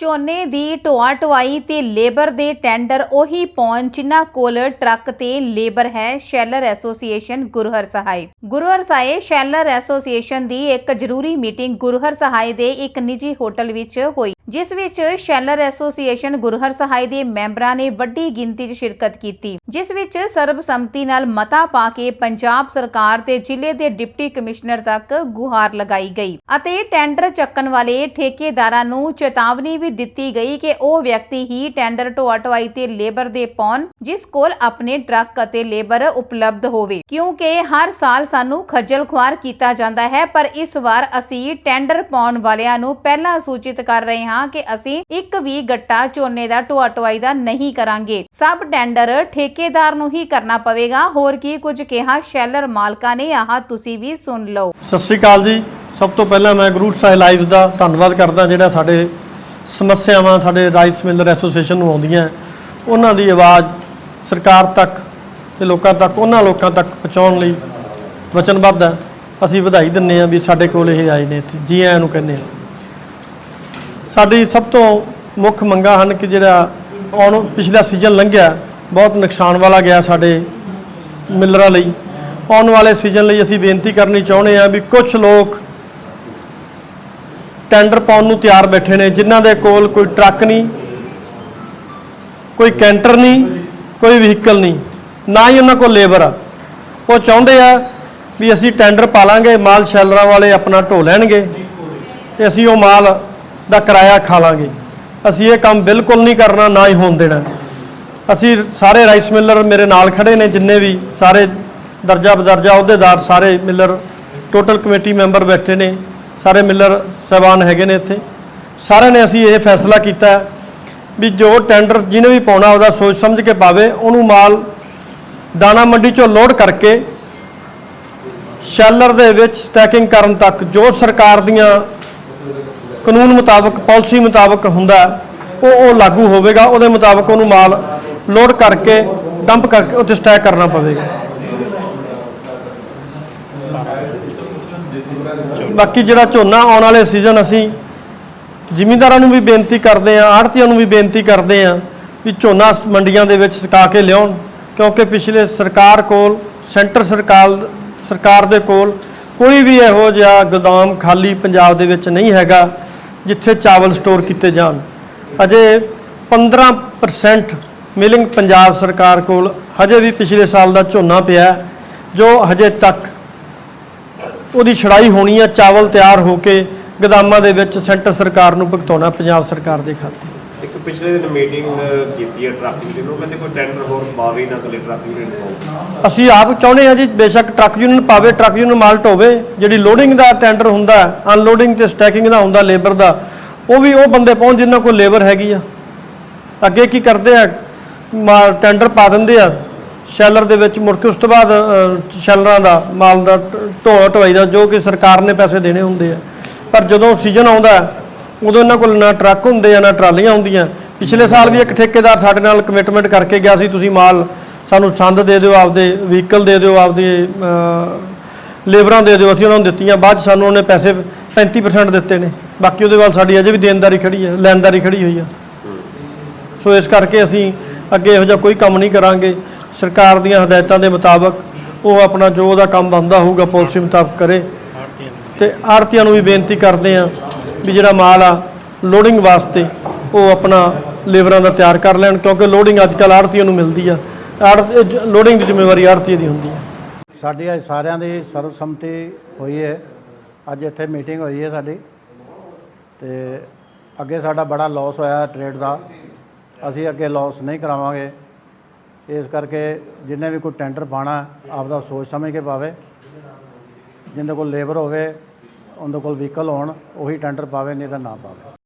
ਝੋਨੇ ਦੀ ਢੋਆ ਢੁਆਈ ਤੇ ਲੇਬਰ ਦੇ ਟੈਂਡਰ ਉਹੀ ਪਹੁੰਚ, ਜਿਨ੍ਹਾਂ ਕੋਲ ਟਰੱਕ ਤੇ ਲੇਬਰ ਹੈ, sheller association Gurhar Sahai Gurhar Sahai sheller association ਦੀ ਇੱਕ ਜ਼ਰੂਰੀ ਮੀਟਿੰਗ ਗੁਰਹਰ ਸਹਾਇ ਦੇ ਇੱਕ ਨਿੱਜੀ ਹੋਟਲ ਵਿੱਚ ਹੋਈ। ਜਿਸ ਵਿੱਚ ਸ਼ੈਲਰ ਐਸੋਸੀਏਸ਼ਨ ਗੁਰਹਰ ਸਹਾਇ ਦੇ ਮੈਂਬਰਾਂ ਨੇ ਵੱਡੀ ਗਿਣਤੀ 'ਚ ਸ਼ਿਰਕਤ ਕੀਤੀ। ਜਿਸ ਵਿੱਚ ਸਰਬਸੰਮਤੀ ਨਾਲ ਮਤਾ ਪਾ ਕੇ ਪੰਜਾਬ ਸਰਕਾਰ ਤੇ ਜ਼ਿਲ੍ਹੇ ਦੇ ਡਿਪਟੀ ਕਮਿਸ਼ਨਰ ਤੱਕ ਗੁਹਾਰ ਲਗਾਈ ਗਈ ਅਤੇ ਟੈਂਡਰ ਚੱਕਣ ਵਾਲੇ ਠੇਕੇਦਾਰਾਂ ਨੂੰ ਚੇਤਾਵਨੀ ਵੀ ਦਿੱਤੀ ਗਈ ਕਿ ਉਹ ਵਿਅਕਤੀ ਹੀ ਟੈਂਡਰ ਢੋਆ ਢੁਆਈ ਤੇ ਲੇਬਰ ਦੇ ਪਾਉਣ, ਜਿਸ ਕੋਲ ਆਪਣੇ ਟਰੱਕ ਅਤੇ ਲੇਬਰ ਉਪਲਬਧ ਹੋਵੇ। ਕਿਉਂਕਿ ਹਰ ਸਾਲ ਸਾਨੂੰ ਖੱਜਲ ਖੁਆਰ ਕੀਤਾ ਜਾਂਦਾ ਹੈ, ਪਰ ਇਸ ਵਾਰ ਅਸੀਂ ਟੈਂਡਰ ਪਾਉਣ ਵਾਲਿਆਂ ਨੂੰ ਪਹਿਲਾਂ ਸੂਚਿਤ ਕਰ ਰਹੇ ਹਾਂ ਕਿ ਅਸੀਂ ਇੱਕ ਵੀ ਗੱਟਾ ਝੋਨੇ ਦਾ ਢੋਆ ਢੁਆਈ ਦਾ ਨਹੀਂ ਕਰਾਂਗੇ। ਸਭ ਟੈਂਡਰ ਠੇਕੇਦਾਰ ਨੂੰ ਹੀ ਕਰਨਾ ਪਵੇਗਾ। ਹੋਰ ਕੀ ਕੁਝ ਕਿਹਾ ਸ਼ੈਲਰ ਮਾਲਕਾਂ ਨੇ, ਆਹ ਤੁਸੀਂ ਵੀ ਸੁਣ ਲਓ। ਸਤਿ ਸ੍ਰੀ ਅਕਾਲ ਜੀ। ਸਭ ਤੋਂ ਪਹਿਲਾਂ ਮੈਂ ਗਰੂਟ ਸਾਹਿਬ ਲਾਈਵਸ ਦਾ ਧੰਨਵਾਦ ਕਰਦਾ, ਜਿਹੜਾ ਸਾਡੇ ਸਮੱਸਿਆਵਾਂ ਸਾਡੇ ਰਾਈਸ ਮਿਲਰ ਐਸੋਸੀਏਸ਼ਨ ਨੂੰ ਆਉਂਦੀਆਂ ਉਹਨਾਂ ਦੀ ਆਵਾਜ਼ ਸਰਕਾਰ ਤੱਕ ਤੇ ਲੋਕਾਂ ਤੱਕ, ਉਹਨਾਂ ਲੋਕਾਂ ਤੱਕ ਪਹੁੰਚਾਉਣ ਲਈ ਵਚਨਬੱਧ ਹੈ। ਅਸੀਂ ਵਧਾਈ ਦਿੰਨੇ ਆ ਵੀ ਸਾਡੇ ਕੋਲ ਇਹ ਆਏ ਨੇ ਇੱਥੇ। ਜੀ ਆਇਆਂ ਨੂੰ ਕਹਿੰਦੇ ਆ ਸਾਡੀ ਸਭ ਤੋਂ ਮੁੱਖ ਮੰਗਾਂ ਹਨ ਕਿ ਜਿਹੜਾ ਆਉਣ ਪਿਛਲਾ ਸੀਜ਼ਨ ਲੰਘਿਆ, ਬਹੁਤ ਨੁਕਸਾਨ ਵਾਲਾ ਗਿਆ ਸਾਡੇ ਮਿਲਰਾਂ ਲਈ। ਆਉਣ ਵਾਲੇ ਸੀਜ਼ਨ ਲਈ ਅਸੀਂ ਬੇਨਤੀ ਕਰਨੀ ਚਾਹੁੰਦੇ ਹਾਂ ਵੀ ਕੁਝ ਲੋਕ ਟੈਂਡਰ ਪਾਉਣ ਨੂੰ ਤਿਆਰ ਬੈਠੇ ਨੇ, ਜਿਨ੍ਹਾਂ ਦੇ ਕੋਲ ਕੋਈ ਟਰੱਕ ਨਹੀਂ, ਕੋਈ ਕੈਂਟਰ ਨਹੀਂ, ਕੋਈ ਵਹੀਕਲ ਨਹੀਂ, ਨਾ ਹੀ ਉਹਨਾਂ ਕੋਲ ਲੇਬਰ ਆ। ਉਹ ਚਾਹੁੰਦੇ ਆ ਵੀ ਅਸੀਂ ਟੈਂਡਰ ਪਾ ਲਾਂਗੇ, ਮਾਲ ਸ਼ੈਲਰਾਂ ਵਾਲੇ ਆਪਣਾ ਢੋ ਲੈਣਗੇ ਤੇ ਅਸੀਂ ਉਹ ਮਾਲ ਦਾ ਕਿਰਾਇਆ ਖਾ ਲਾਂਗੇ। ਅਸੀਂ ਇਹ ਕੰਮ ਬਿਲਕੁਲ ਨਹੀਂ ਕਰਨਾ, ਨਾ ਹੀ ਹੋਣ ਦੇਣਾ। ਅਸੀਂ ਸਾਰੇ ਰਾਈਸ ਮਿਲਰ ਮੇਰੇ ਨਾਲ ਖੜੇ ਨੇ, ਜਿੰਨੇ ਵੀ ਸਾਰੇ ਦਰਜਾ ਬਦਰਜਾ ਅਹੁਦੇਦਾਰ, ਸਾਰੇ ਮਿਲਰ, ਟੋਟਲ ਕਮੇਟੀ ਮੈਂਬਰ ਬੈਠੇ ਨੇ। ਸਾਰੇ ਮਿਲਰ ਸਹਿਬਾਨ ਹੈਗੇ ਨੇ ਇੱਥੇ। ਸਾਰਿਆਂ ਨੇ ਅਸੀਂ ਇਹ ਫੈਸਲਾ ਕੀਤਾ ਵੀ ਜੋ ਟੈਂਡਰ ਜਿਹਨੇ ਵੀ ਪਾਉਣਾ, ਉਹਦਾ ਸੋਚ ਸਮਝ ਕੇ ਪਾਵੇ, ਉਹਨੂੰ ਮਾਲ ਦਾਣਾ ਮੰਡੀ ਚੋਂ ਲੋਡ ਕਰਕੇ ਸ਼ੈਲਰ ਦੇ ਵਿੱਚ ਸਟੈਕਿੰਗ ਕਰਨ ਤੱਕ ਜੋ ਸਰਕਾਰ ਦੀਆਂ ਕਾਨੂੰਨ ਮੁਤਾਬਕ ਪਾਲਿਸੀ ਮੁਤਾਬਕ ਹੁੰਦਾ ਉਹ ਉਹ ਲਾਗੂ ਹੋਵੇਗਾ। ਉਹਦੇ ਮੁਤਾਬਕ ਉਹਨੂੰ ਮਾਲ ਲੋਡ ਕਰਕੇ ਡੰਪ ਕਰਕੇ ਉੱਥੇ ਸਟੈਕ ਕਰਨਾ ਪਵੇਗਾ। ਬਾਕੀ ਜਿਹੜਾ ਝੋਨਾ ਆਉਣ ਵਾਲੇ ਸੀਜ਼ਨ ਅਸੀਂ ਜ਼ਿਮੀਂਦਾਰਾਂ ਨੂੰ ਵੀ ਬੇਨਤੀ ਕਰਦੇ ਹਾਂ ਆੜਤੀਆਂ ਨੂੰ ਵੀ ਬੇਨਤੀ ਕਰਦੇ ਹਾਂ ਵੀ ਝੋਨਾ ਮੰਡੀਆਂ ਦੇ ਵਿੱਚ ਸੁਕਾ ਕੇ ਲਿਆਉਣ, ਕਿਉਂਕਿ ਪਿਛਲੇ ਸਰਕਾਰ ਕੋਲ, ਸੈਂਟਰ ਸਰਕਾਰ ਸਰਕਾਰ ਦੇ ਕੋਲ ਕੋਈ ਵੀ ਇਹੋ ਜਿਹਾ ਗੋਦਾਮ ਖਾਲੀ ਪੰਜਾਬ ਦੇ ਵਿੱਚ ਨਹੀਂ ਹੈਗਾ ਜਿੱਥੇ ਚਾਵਲ ਸਟੋਰ ਕੀਤੇ ਜਾਣ। ਅਜੇ 15% ਮਿਲਿੰਗ ਪੰਜਾਬ ਸਰਕਾਰ ਕੋਲ ਹਜੇ ਵੀ ਪਿਛਲੇ ਸਾਲ ਦਾ ਝੋਨਾ ਪਿਆ ਜੋ ਹਜੇ ਤੱਕ ਉਹਦੀ ਛੜਾਈ ਹੋਣੀ ਹੈ ਚਾਵਲ ਤਿਆਰ ਹੋ ਕੇ ਗੋਦਾਮਾਂ ਦੇ ਵਿੱਚ ਸੈਂਟਰ ਸਰਕਾਰ ਨੂੰ ਭੁਗਤਾਉਣਾ ਪੰਜਾਬ ਸਰਕਾਰ ਦੇ ਖਾਤੇ। ਇੱਕ ਪਿਛਲੇ ਦਿਨ ਮੀਟਿੰਗ ਕੀਤੀ ਹੈ ਟਰੱਕ ਯੂਨੀਅਨ ਨੂੰ ਕਹਿੰਦੇ ਕੋਈ ਟੈਂਡਰ ਹੋਰ ਪਾਵੇ ਨਾ ਕਲੇ ਟਰੱਕ ਯੂਨੀਅਨ ਪਾਓ ਅਸੀਂ ਆਪ ਚਾਹੁੰਦੇ ਹਾਂ ਜੀ ਬੇਸ਼ੱਕ ਟਰੱਕ ਯੂਨੀਅਨ ਪਾਵੇ ਟਰੱਕ ਯੂਨੀਅਨ ਮਾਲ ਢੋਵੇ ਜਿਹੜੀ ਲੋਡਿੰਗ ਦਾ ਟੈਂਡਰ ਹੁੰਦਾ ਅਨਲੋਡਿੰਗ ਤੇ ਸਟੈਕਿੰਗ ਦਾ ਹੁੰਦਾ ਲੇਬਰ ਦਾ ਉਹ ਵੀ ਉਹ ਬੰਦੇ ਪਹੁੰਚ ਜਿਨ੍ਹਾਂ ਕੋਲ ਲੇਬਰ ਹੈਗੀ ਆ। ਅੱਗੇ ਕੀ ਕਰਦੇ ਆ ਟੈਂਡਰ ਪਾ ਦਿੰਦੇ ਆ ਸ਼ੈਲਰ ਦੇ ਵਿੱਚ ਮੁੜ ਕੇ ਉਸ ਤੋਂ ਬਾਅਦ ਸ਼ੈਲਰਾਂ ਦਾ ਮਾਲ ਦਾ ਢੋਆ ਢਵਾਈ ਦਾ ਜੋ ਕਿ ਸਰਕਾਰ ਨੇ ਪੈਸੇ ਦੇਣੇ ਹੁੰਦੇ ਆ। ਪਰ ਜਦੋਂ ਸੀਜ਼ਨ ਆਉਂਦਾ ਉਦੋਂ ਇਹਨਾਂ ਕੋਲ ਨਾ ਟਰੱਕ ਹੁੰਦੇ ਆ ਨਾ ਟਰਾਲੀਆਂ ਹੁੰਦੀਆਂ। ਪਿਛਲੇ ਸਾਲ ਵੀ ਇੱਕ ਠੇਕੇਦਾਰ ਸਾਡੇ ਨਾਲ ਕਮਿਟਮੈਂਟ ਕਰਕੇ ਗਿਆ ਸੀ ਤੁਸੀਂ ਮਾਲ ਸਾਨੂੰ ਸੰਦ ਦੇ ਦਿਓ ਆਪਦੇ ਵਹੀਕਲ ਦੇ ਦਿਓ ਆਪਦੇ ਲੇਬਰਾਂ ਦੇ ਦਿਓ ਅਸੀਂ ਉਹਨਾਂ ਨੂੰ ਦਿੱਤੀਆਂ। ਬਾਅਦ 'ਚ ਸਾਨੂੰ ਉਹਨੇ ਪੈਸੇ 35% ਦਿੱਤੇ ਨੇ। ਬਾਕੀ ਉਹਦੇ ਵੱਲ ਸਾਡੀ ਅਜੇ ਵੀ ਦੇਣਦਾਰੀ ਖੜੀ ਹੈ ਲੈਣਦਾਰੀ ਖੜੀ ਹੋਈ ਆ। ਸੋ ਇਸ ਕਰਕੇ ਅਸੀਂ ਅੱਗੇ ਇਹੋ ਜਿਹਾ ਕੋਈ ਕੰਮ ਨਹੀਂ ਕਰਾਂਗੇ। ਸਰਕਾਰ ਦੀਆਂ ਹਦਾਇਤਾਂ ਦੇ ਮੁਤਾਬਕ ਉਹ ਆਪਣਾ ਜੋ ਉਹਦਾ ਕੰਮ ਬੰਦਾ ਹੋਊਗਾ ਪਾਲਿਸੀ ਮੁਤਾਬਕ ਕਰੇ। ਤੇ ਆੜਤੀਆਂ ਨੂੰ ਵੀ ਬੇਨਤੀ ਕਰਦੇ ਆ ਵੀ ਜਿਹੜਾ ਮਾਲ ਆ ਲੋਡਿੰਗ ਵਾਸਤੇ ਉਹ ਆਪਣਾ ਲੇਬਰਾਂ ਦਾ ਤਿਆਰ ਕਰ ਲੈਣ, ਕਿਉਂਕਿ ਲੋਡਿੰਗ ਅੱਜ ਕੱਲ੍ਹ ਆੜਤੀਆਂ ਨੂੰ ਮਿਲਦੀ ਆ। ਲੋਡਿੰਗ ਦੀ ਜ਼ਿੰਮੇਵਾਰੀ ਆੜਤੀਏ ਦੀ ਹੁੰਦੀ ਹੈ ਸਾਡੀ ਅੱਜ ਸਾਰਿਆਂ ਦੀ ਸਰਬਸੰਮਤੀ ਹੋਈ ਹੈ। ਅੱਜ ਇੱਥੇ ਮੀਟਿੰਗ ਹੋਈ ਹੈ ਸਾਡੀ। ਤੇ ਅੱਗੇ ਸਾਡਾ ਬੜਾ ਲਾਸ ਹੋਇਆ ਟ੍ਰੇਡ ਦਾ। ਅਸੀਂ ਅੱਗੇ ਲਾਸ ਨਹੀਂ ਕਰਾਵਾਂਗੇ। ਇਸ ਕਰਕੇ ਜਿੰਨੇ ਵੀ ਕੋਈ ਟੈਂਡਰ ਪਾਣਾ ਆਪਦਾ ਸੋਚ ਸਮਝ ਕੇ ਪਾਵੇ। ਜਿੰਦੇ ਕੋਲ ਲੇਬਰ ਹੋਵੇ, ਉਹਦੇ ਕੋਲ ਵਹੀਕਲ ਹੋਣ, ਉਹੀ ਟੈਂਡਰ ਪਾਵੇ, ਨਹੀਂ ਤਾਂ ਨਾ ਪਾਵੇ।